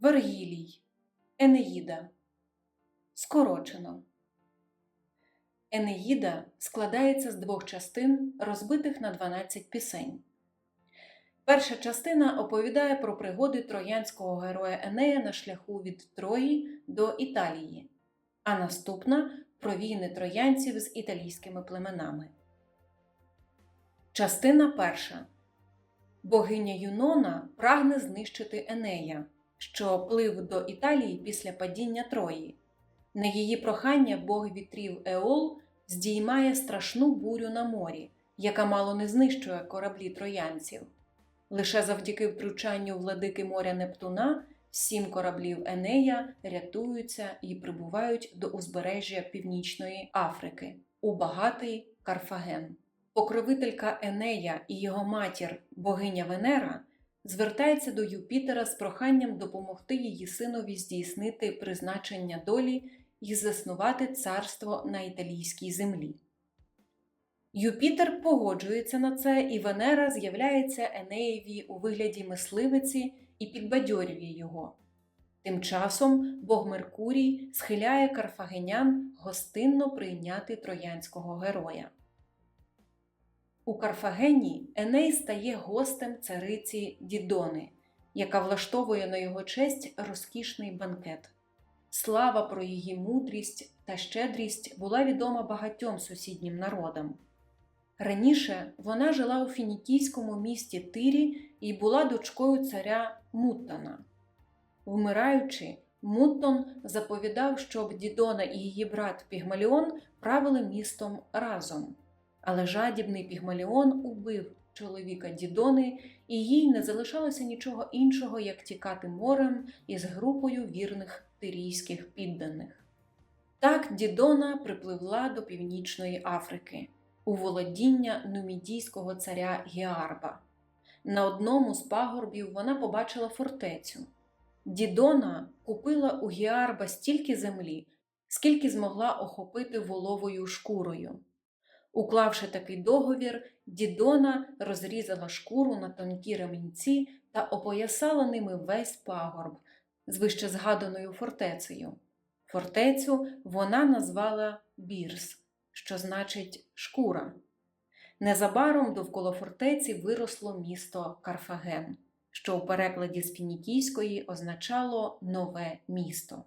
Вергілій, Енеїда. Скорочено. Енеїда складається з двох частин, розбитих на 12 пісень. Перша частина оповідає про пригоди троянського героя Енея на шляху від Трої до Італії, а наступна про війни троянців з італійськими племенами. Частина перша. Богиня Юнона прагне знищити Енея, що плив до Італії після падіння Трої. На її прохання бог вітрів Еол здіймає страшну бурю на морі, яка мало не знищує кораблі троянців. Лише завдяки втручанню владики моря Нептуна сім кораблів Енея рятуються і прибувають до узбережжя Північної Африки у багатий Карфаген. Покровителька Енея і його матір, богиня Венера, звертається до Юпітера з проханням допомогти її синові здійснити призначення долі і заснувати царство на італійській землі. Юпітер погоджується на це, і Венера з'являється Енеєві у вигляді мисливиці і підбадьорює його. Тим часом бог Меркурій схиляє карфагенян гостинно прийняти троянського героя. У Карфагені Еней стає гостем цариці Дідони, яка влаштовує на його честь розкішний банкет. Слава про її мудрість та щедрість була відома багатьом сусіднім народам. Раніше вона жила у фінікійському місті Тирі і була дочкою царя Муттана. Вмираючи, Муттон заповідав, щоб Дідона і її брат Пігмаліон правили містом разом. Але жадібний Пігмаліон убив чоловіка Дідони, і їй не залишалося нічого іншого, як тікати морем із групою вірних тирійських підданих. Так Дідона припливла до Північної Африки у володіння нумідійського царя Гіарба. На одному з пагорбів вона побачила фортецю. Дідона купила у Гіарба стільки землі, скільки змогла охопити воловою шкурою. Уклавши такий договір, Дідона розрізала шкуру на тонкі ремінці та опоясала ними весь пагорб з вищезгаданою фортецею. Фортецю вона назвала Бірс, що значить шкура. Незабаром довкола фортеці виросло місто Карфаген, що у перекладі з фінікійської означало нове місто.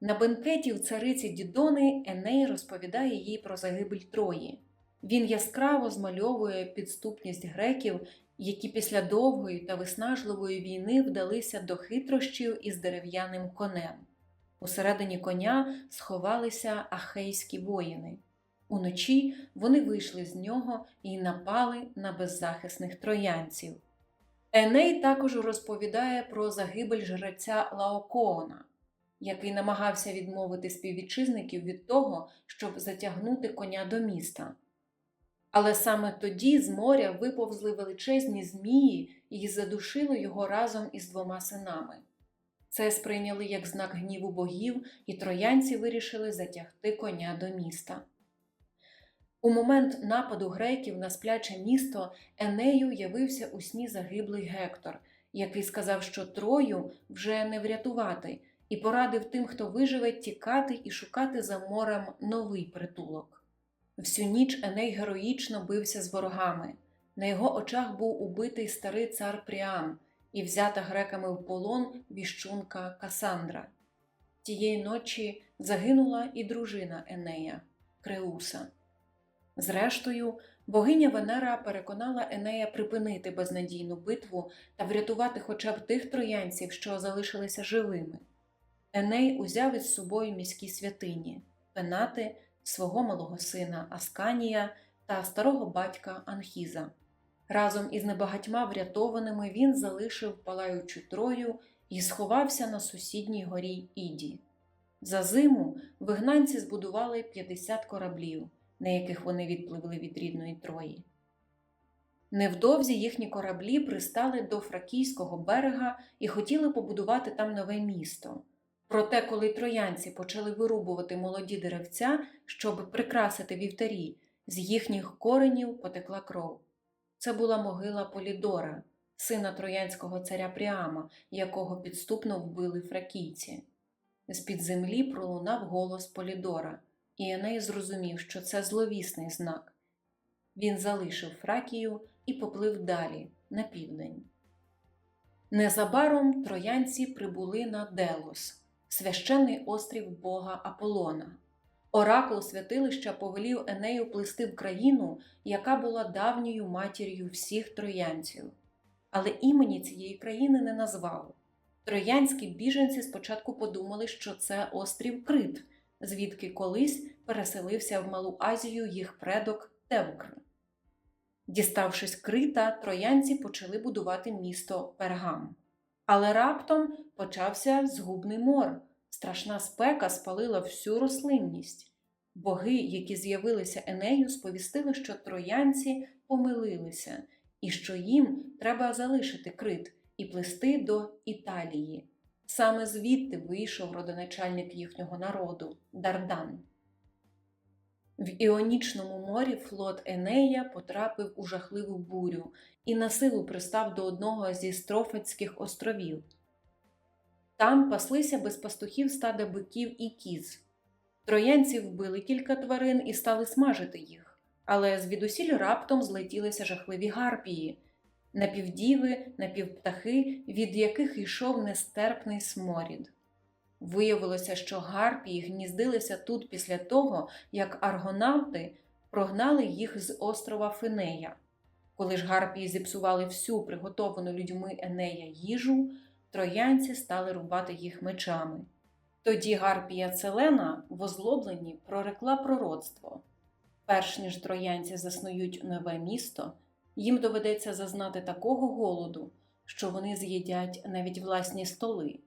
На бенкеті в цариці Дідони Еней розповідає їй про загибель Трої. Він яскраво змальовує підступність греків, які після довгої та виснажливої війни вдалися до хитрощів із дерев'яним конем. Усередині коня сховалися ахейські воїни. Уночі вони вийшли з нього і напали на беззахисних троянців. Еней також розповідає про загибель жреця Лаокоона, який намагався відмовити співвітчизників від того, щоб затягнути коня до міста. Але саме тоді з моря виповзли величезні змії і задушили його разом із двома синами. Це сприйняли як знак гніву богів, і троянці вирішили затягти коня до міста. У момент нападу греків на спляче місто Енею явився у сні загиблий Гектор, який сказав, що Трою вже не врятувати, і порадив тим, хто виживе, тікати і шукати за морем новий притулок. Всю ніч Еней героїчно бився з ворогами. На його очах був убитий старий цар Пріам і взята греками в полон віщунка Касандра. Тієї ночі загинула і дружина Енея Креуса. Зрештою, богиня Венера переконала Енея припинити безнадійну битву та врятувати хоча б тих троянців, що залишилися живими. Еней узяв із собою міські святині пенати, свого малого сина Асканія та старого батька Анхіза. Разом із небагатьма врятованими він залишив палаючу трою і сховався на сусідній горі Іді. За зиму вигнанці збудували 50 кораблів, на яких вони відпливли від рідної Трої. Невдовзі їхні кораблі пристали до фракійського берега і хотіли побудувати там нове місто. Проте, коли троянці почали вирубувати молоді деревця, щоб прикрасити вівтарі, з їхніх коренів потекла кров. Це була могила Полідора, сина троянського царя Пріама, якого підступно вбили фракійці. З-під землі пролунав голос Полідора, і Еней зрозумів, що це зловісний знак. Він залишив Фракію і поплив далі, на південь. Незабаром троянці прибули на Делос, священний острів бога Аполлона. Оракул святилища повелів Енею плисти в країну, яка була давньою матір'ю всіх троянців. Але імені цієї країни не назвав. Троянські біженці спочатку подумали, що це острів Крит, звідки колись переселився в Малу Азію їх предок Тевкр. Діставшись Крита, троянці почали будувати місто Пергам. Але раптом почався згубний мор. Страшна спека спалила всю рослинність. Боги, які з'явилися Енею, сповістили, що троянці помилилися і що їм треба залишити крит і плисти до Італії. Саме звідти вийшов родоначальник їхнього народу Дардан. В Іонічному морі флот Енея потрапив у жахливу бурю і на силу пристав до одного зі Строфецьких островів. Там паслися без пастухів стада биків і кіз. Троянці вбили кілька тварин і стали смажити їх, але звідусіль раптом злетілися жахливі гарпії, напівдіви, напівптахи, від яких йшов нестерпний сморід. Виявилося, що гарпії гніздилися тут після того, як аргонавти прогнали їх з острова Фенея. Коли ж гарпії зіпсували всю приготовану людьми Енея їжу, троянці стали рубати їх мечами. Тоді Гарпія Целена в озлобленні прорекла пророцтво. Перш ніж троянці заснують нове місто, їм доведеться зазнати такого голоду, що вони з'їдять навіть власні столи.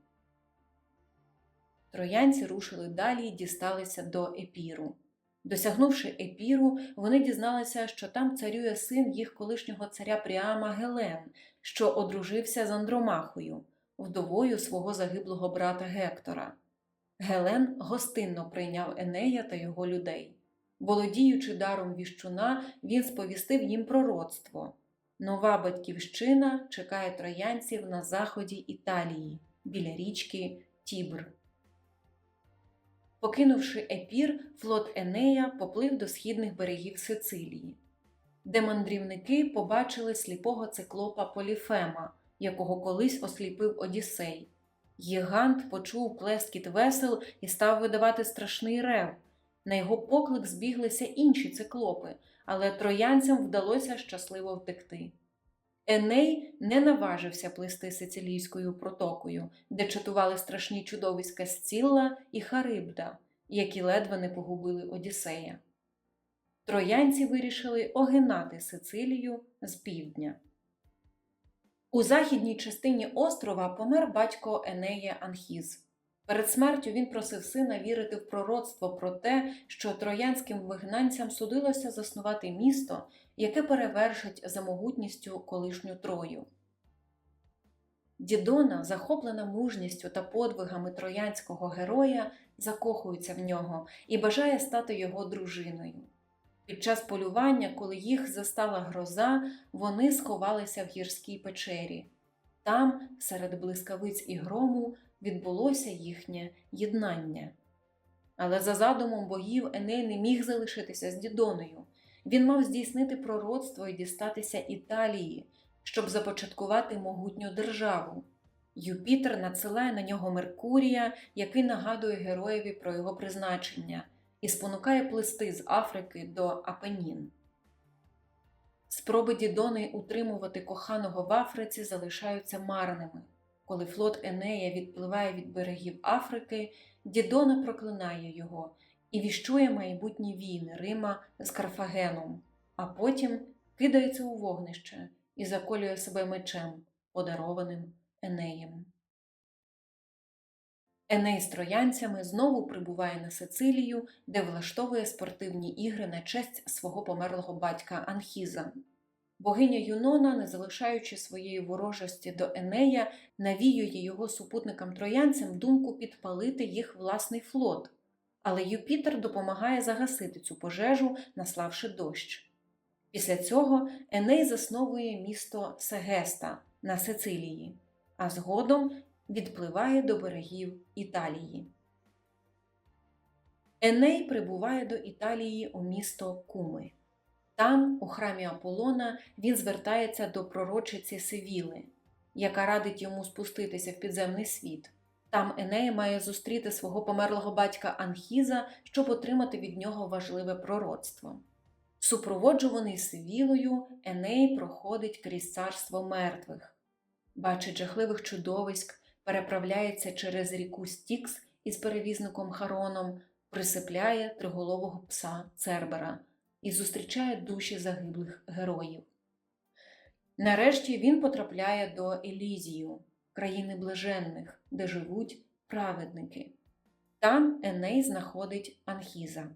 Троянці рушили далі і дісталися до епіру. Досягнувши епіру, вони дізналися, що там царює син їх колишнього царя Пріама Гелен, що одружився з Андромахою, вдовою свого загиблого брата Гектора. Гелен гостинно прийняв Енея та його людей. Володіючи даром віщуна, він сповістив їм пророцтво. Нова батьківщина чекає троянців на заході Італії біля річки Тібр. Покинувши епір, флот Енея поплив до східних берегів Сицилії, де мандрівники побачили сліпого циклопа Поліфема, якого колись осліпив Одіссей. Гігант почув плескіт весел і став видавати страшний рев. На його поклик збіглися інші циклопи, але троянцям вдалося щасливо втекти. Еней не наважився плисти сицилійською протокою, де чатували страшні чудовиська Сцілла і Харибда, які ледве не погубили Одіссея. Троянці вирішили огинати Сицилію з півдня. У західній частині острова помер батько Енея Анхіз. Перед смертю він просив сина вірити в пророцтво про те, що троянським вигнанцям судилося заснувати місто, яке перевершить за могутністю колишню Трою. Дідона, захоплена мужністю та подвигами троянського героя, закохується в нього і бажає стати його дружиною. Під час полювання, коли їх застала гроза, вони сховалися в гірській печері. Там, серед блискавиць і грому, відбулося їхнє єднання. Але за задумом богів Еней не міг залишитися з Дідоною. Він мав здійснити пророцтво і дістатися Італії, щоб започаткувати могутню державу. Юпітер надсилає на нього Меркурія, який нагадує героєві про його призначення, і спонукає плисти з Африки до Апенін. Спроби Дідони утримувати коханого в Африці залишаються марними. Коли флот Енея відпливає від берегів Африки, Дідона проклинає його і віщує майбутні війни Рима з Карфагеном, а потім кидається у вогнище і заколює себе мечем, подарованим Енеєм. Еней з троянцями знову прибуває на Сицилію, де влаштовує спортивні ігри на честь свого померлого батька Анхіза. Богиня Юнона, не залишаючи своєї ворожості до Енея, навіює його супутникам троянцям думку підпалити їх власний флот, але Юпітер допомагає загасити цю пожежу, наславши дощ. Після цього Еней засновує місто Сегеста, на Сицилії, а згодом відпливає до берегів Італії. Еней прибуває до Італії у місто Куми. Там, у храмі Аполлона, він звертається до пророчиці Севіли, яка радить йому спуститися в підземний світ. Там Еней має зустріти свого померлого батька Анхіза, щоб отримати від нього важливе пророцтво. Супроводжуваний Севілою, Еней проходить крізь царство мертвих, бачить жахливих чудовиськ, переправляється через ріку Стікс із перевізником Хароном, присипляє триголового пса Цербера і зустрічає душі загиблих героїв. Нарешті він потрапляє до Елізію, країни блаженних, де живуть праведники. Там Еней знаходить Анхіза.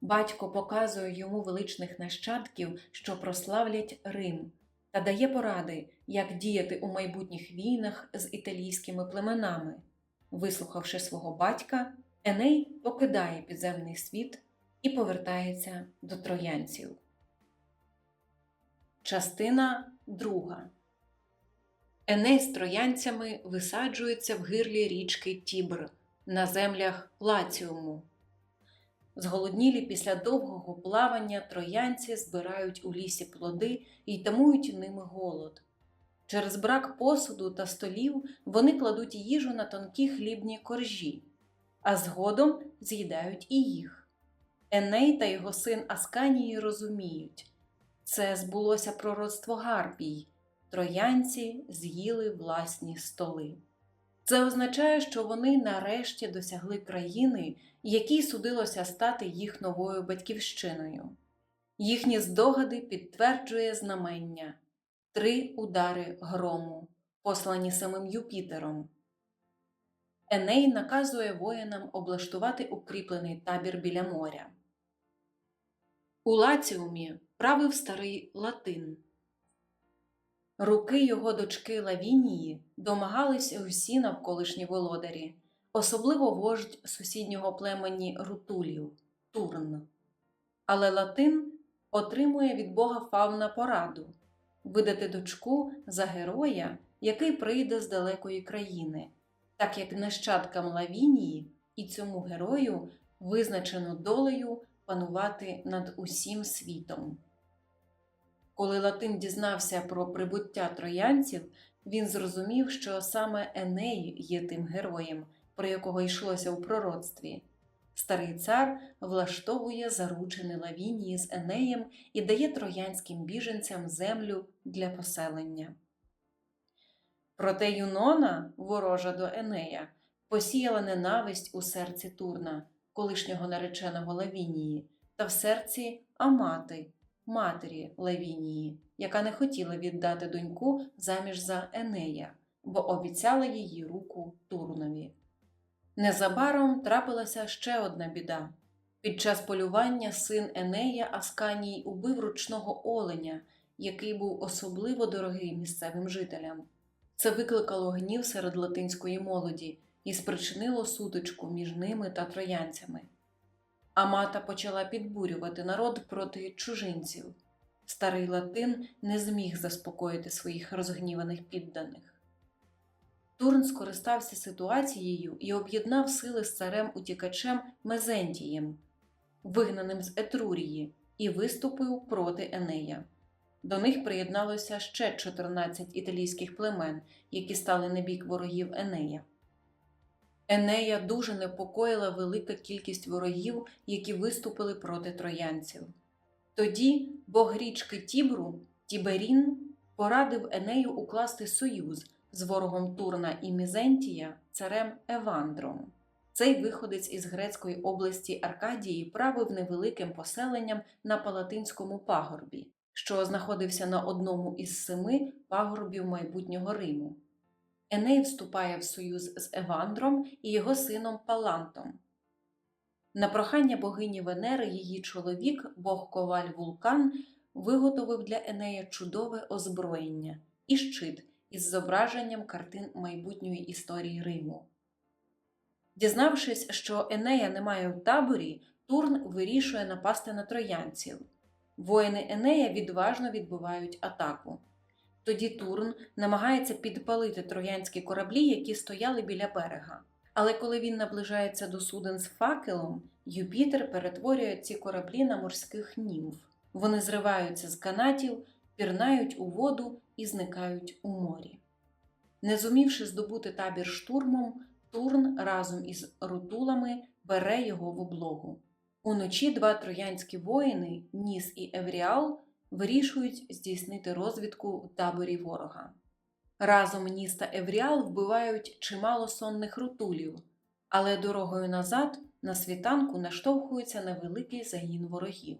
Батько показує йому величних нащадків, що прославлять Рим, та дає поради, як діяти у майбутніх війнах з італійськими племенами. Вислухавши свого батька, Еней покидає підземний світ і повертається до троянців. Частина друга Еней з троянцями висаджується в гирлі річки Тібр на землях Лаціуму. Зголоднілі після довгого плавання троянці збирають у лісі плоди і тамують ними голод. Через брак посуду та столів вони кладуть їжу на тонкі хлібні коржі, а згодом з'їдають і їх. Еней та його син Асканії розуміють це збулося пророцтво Гарпій троянці з'їли власні столи. Це означає, що вони нарешті досягли країни, якій судилося стати їх новою батьківщиною. Їхні здогади підтверджує знамення три удари грому, послані самим Юпітером. Еней наказує воїнам облаштувати укріплений табір біля моря. У Лаціумі правив старий Латин. Руки його дочки Лавінії домагалися усі навколишні володарі, особливо вождь сусіднього племені Рутулів Турн. Але Латин отримує від бога Фавна пораду видати дочку за героя, який прийде з далекої країни, так як нащадкам Лавінії і цьому герою визначено долею панувати над усім світом. Коли Латин дізнався про прибуття троянців, він зрозумів, що саме Еней є тим героєм, про якого йшлося у пророцтві. Старий цар влаштовує заручини Лавінії з Енеєм і дає троянським біженцям землю для поселення. Проте Юнона, ворожа до Енея, посіяла ненависть у серці Турна, колишнього нареченого Лавінії, та в серці Амати матері Левінії, яка не хотіла віддати доньку заміж за Енея, бо обіцяла її руку Турнові. Незабаром трапилася ще одна біда. Під час полювання син Енея Асканій убив ручного оленя, який був особливо дорогий місцевим жителям. Це викликало гнів серед латинської молоді і спричинило сутичку між ними та троянцями. Амата почала підбурювати народ проти чужинців. Старий Латин не зміг заспокоїти своїх розгніваних підданих. Турн скористався ситуацією і об'єднав сили з царем утікачем Мезентієм, вигнаним з Етрурії, і виступив проти Енея. До них приєдналося ще 14 італійських племен, які стали на бік ворогів Енея. Енея дуже непокоїла велика кількість ворогів, які виступили проти троянців. Тоді бог річки Тібру, Тіберін, порадив Енею укласти союз з ворогом Турна і Мізентія, царем Евандром. Цей виходець із грецької області Аркадії правив невеликим поселенням на Палатинському пагорбі, що знаходився на одному із семи пагорбів майбутнього Риму. Еней вступає в союз з Евандром і його сином Палантом. На прохання богині Венери її чоловік, бог коваль Вулкан, виготовив для Енея чудове озброєння і щит із зображенням картин майбутньої історії Риму. Дізнавшись, що Енея немає в таборі, Турн вирішує напасти на троянців. Воїни Енея відважно відбивають атаку. Тоді Турн намагається підпалити троянські кораблі, які стояли біля берега. Але коли він наближається до суден з факелом, Юпітер перетворює ці кораблі на морських німф. Вони зриваються з канатів, пірнають у воду і зникають у морі. Не зумівши здобути табір штурмом, Турн разом із рутулами бере його в облогу. Уночі два троянські воїни, Ніс і Евріал, вирішують здійснити розвідку в таборі ворога. Разом Ніс та Евріал вбивають чимало сонних рутулів, але дорогою назад на світанку наштовхується на великий загін ворогів.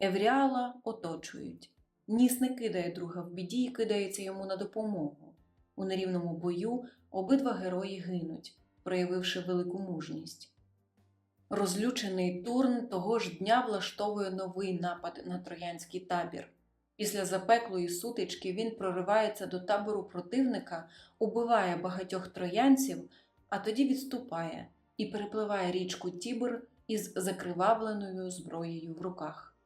Евріала оточують. Ніс не кидає друга в біді і кидається йому на допомогу. У нерівному бою обидва герої гинуть, проявивши велику мужність. Розлючений Турн того ж дня влаштовує новий напад на троянський табір. Після запеклої сутички він проривається до табору противника, убиває багатьох троянців, а тоді відступає і перепливає річку Тібр із закривавленою зброєю в руках.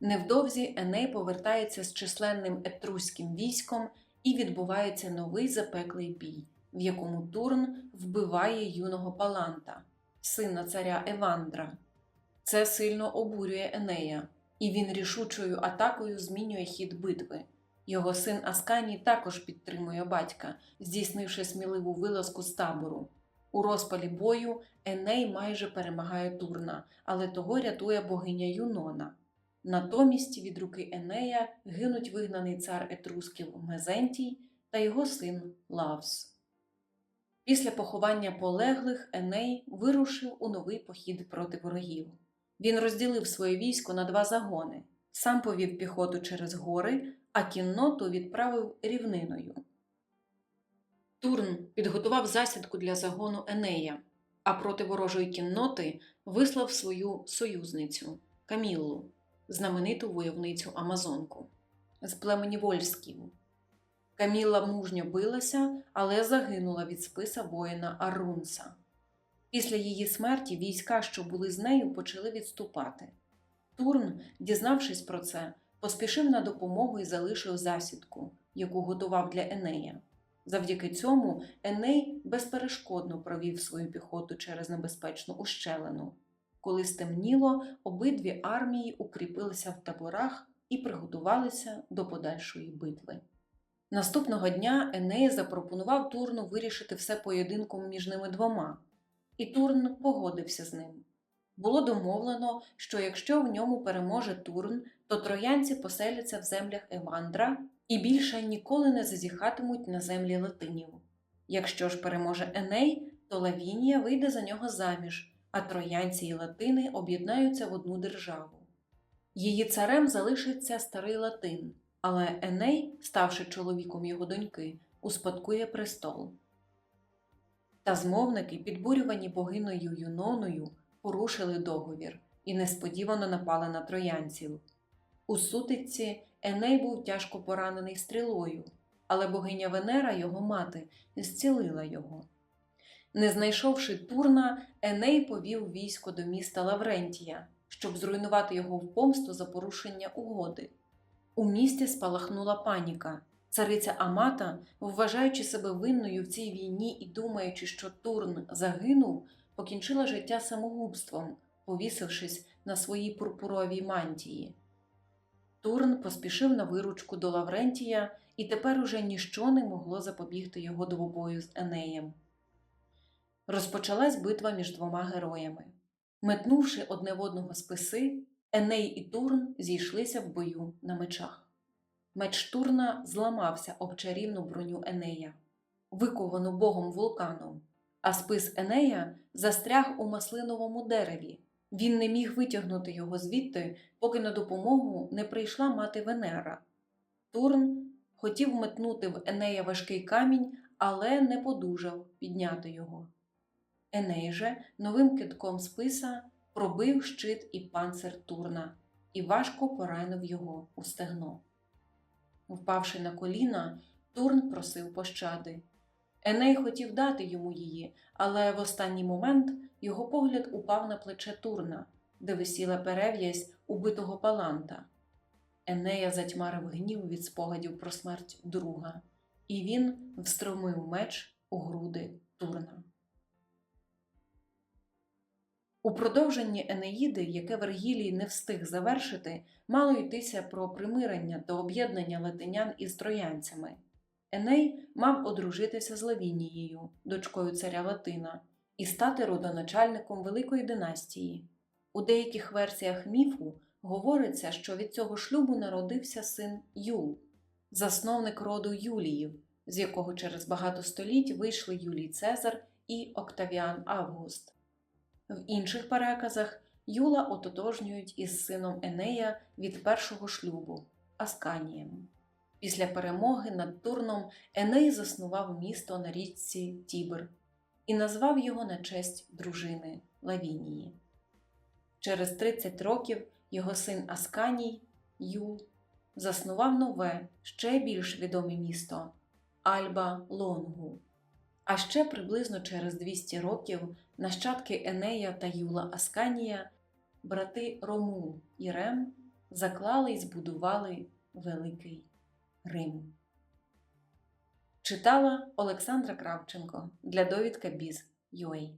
Невдовзі Еней повертається з численним етруським військом і відбувається новий запеклий бій, в якому Турн вбиває юного Паланта, сина царя Евандра. Це сильно обурює Енея, і він рішучою атакою змінює хід битви. Його син Асканій також підтримує батька, здійснивши сміливу вилазку з табору. У розпалі бою Еней майже перемагає Турна, але того рятує богиня Юнона. Натомість від руки Енея гинуть вигнаний цар Етрусків Мезентій та його син Лавс. Після поховання полеглих Еней вирушив у новий похід проти ворогів. Він розділив своє військо на два загони, сам повів піхоту через гори, а кінноту відправив рівниною. Турн підготував засідку для загону Енея, а проти ворожої кінноти вислав свою союзницю Каміллу, знамениту войовницю Амазонку з племені Вольськів. Каміла мужньо билася, але загинула від списа воїна Арунса. Після її смерті війська, що були з нею, почали відступати. Турн, дізнавшись про це, поспішив на допомогу і залишив засідку, яку готував для Енея. Завдяки цьому Еней безперешкодно провів свою піхоту через небезпечну ущелину. Коли стемніло, обидві армії укріпилися в таборах і приготувалися до подальшої битви. Наступного дня Еней запропонував Турну вирішити все поєдинком між ними двома, і Турн погодився з ним. Було домовлено, що якщо в ньому переможе Турн, то троянці поселяться в землях Евандра і більше ніколи не зазіхатимуть на землі латинів. Якщо ж переможе Еней, то Лавінія вийде за нього заміж, а троянці і латини об'єднаються в одну державу. Її царем залишиться старий Латин, але Еней, ставши чоловіком його доньки, успадкує престол. Та змовники, підбурювані богиною Юноною, порушили договір і несподівано напали на троянців. У сутичці Еней був тяжко поранений стрілою, але богиня Венера, його мати, зцілила його. Не знайшовши Турна, Еней повів військо до міста Лаврентія, щоб зруйнувати його в помсту за порушення угоди. У місті спалахнула паніка. Цариця Амата, вважаючи себе винною в цій війні і думаючи, що Турн загинув, покінчила життя самогубством, повісившись на своїй пурпуровій мантії. Турн поспішив на виручку до Лаврентія, і тепер уже ніщо не могло запобігти його двобою з Енеєм. Розпочалась битва між двома героями. Метнувши одне в одного списи, Еней і Турн зійшлися в бою на мечах. Меч Турна зламався об чарівну броню Енея, виковану богом вулканом, а спис Енея застряг у маслиновому дереві. Він не міг витягнути його звідти, поки на допомогу не прийшла мати Венера. Турн хотів метнути в Енея важкий камінь, але не подужав підняти його. Еней же новим китком списа пробив щит і панцир Турна і важко поранив його у стегно. Впавши на коліна, Турн просив пощади. Еней хотів дати йому її, але в останній момент його погляд упав на плече Турна, де висіла перев'язь убитого паланта. Енея затьмарив гнів від спогадів про смерть друга, і він встромив меч у груди Турна. У продовженні Енеїди, яке Вергілій не встиг завершити, мало йтися про примирення та об'єднання латинян із троянцями. Еней мав одружитися з Лавінією, дочкою царя Латина, і стати родоначальником великої династії. У деяких версіях міфу говориться, що від цього шлюбу народився син Юл, засновник роду Юліїв, з якого через багато століть вийшли Юлій Цезар і Октавіан Август. В інших переказах Юла ототожнюють із сином Енея від першого шлюбу Асканієм. Після перемоги над Турном Еней заснував місто на річці Тібр і назвав його на честь дружини Лавінії. Через 30 років його син Асканій Юл заснував нове, ще більш відоме місто Альба Лонгу. А ще приблизно через 200 років нащадки Енея та Юла Асканія, брати Ромул і Рем, заклали і збудували Великий Рим. Читала Олександра Кравченко для довідка Біз.UA